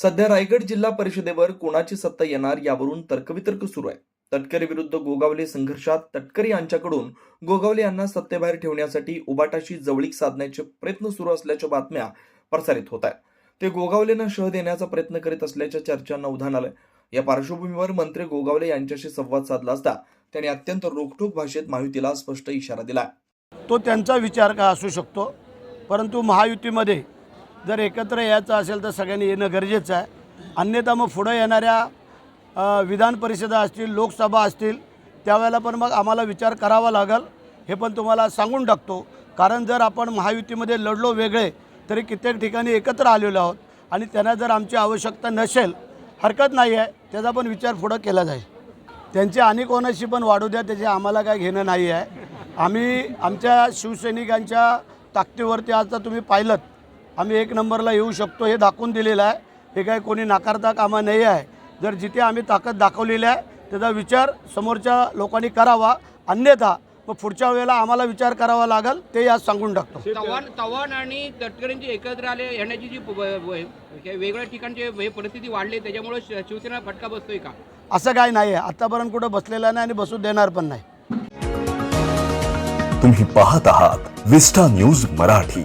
सध्या रायगड जिल्हा परिषदेवर कोणाची सत्ता येणार यावरून तर्कवितर्क सुरू आहे. तटकरे विरुद्ध गोगावले संघर्षात तटकरे यांच्याकडून गोगावले यांना सत्तेबाहेर ठेवण्यासाठी उबाटाशी जवळीक साधण्याचे प्रयत्न सुरू असल्याच्या बातम्या प्रसारित होत आहेत. ते गोगावलेंना शह देण्याचा प्रयत्न करीत असल्याच्या चर्चांना उधाण आलंय. या पार्श्वभूमीवर मंत्री गोगावले यांच्याशी संवाद साधला असता त्यांनी अत्यंत रोखठोक भाषेत माहितीला स्पष्ट इशारा दिला तो त्यांचा विचार का असू शकतो? परंतु महायुतीमध्ये जर एकत्र यायचं असेल तर सगळ्यांनी येणं गरजेचं आहे. अन्यथा मग पुढं येणाऱ्या विधान परिषदा असतील लोकसभा असतील त्यावेळेला पण मग आम्हाला विचार करावा लागेल. हे पण तुम्हाला सांगून टाकतो. कारण जर आपण महायुतीमध्ये लढलो वेगळे तरी कित्येक ठिकाणी एकत्र आलेलो आहोत. आणि त्यांना जर आमची आवश्यकता नसेल हरकत नाही आहे त्याचा पण विचार पुढं केला जाईल. त्यांचे आणि कोणाशी पण वाढू द्या त्याचे आम्हाला काय घेणं नाही आहे. आम्ही आमच्या शिवसैनिकांच्या ताकदीवरती आता तुम्ही पाहिलं आम्ही एक नंबरला येऊ शकतो हे दाखवून दिलेलं आहे. हे काय कोणी नाकारता कामा नाही आहे. जर जिथे आम्ही ताकद दाखवलेली आहे त्याचा विचार समोरच्या लोकांनी करावा. अन्यथा मग पुढच्या वेळेला आम्हाला विचार करावा लागेल ते आज सांगून टाकतो. चव्हाण चव्हाण आणि तटकरेंची एकत्र आले येण्याची जी प- व- व- वेगळ्या ठिकाणची हे परिस्थिती वाढली त्याच्यामुळे श- शिवसेना फटका बसतोय का? असं काय नाही आहे आत्तापर्यंत कुठं बसलेलं नाही आणि बसू देणार पण नाही. तुम्ही पाहत आहात विस्टा न्यूज मराठी.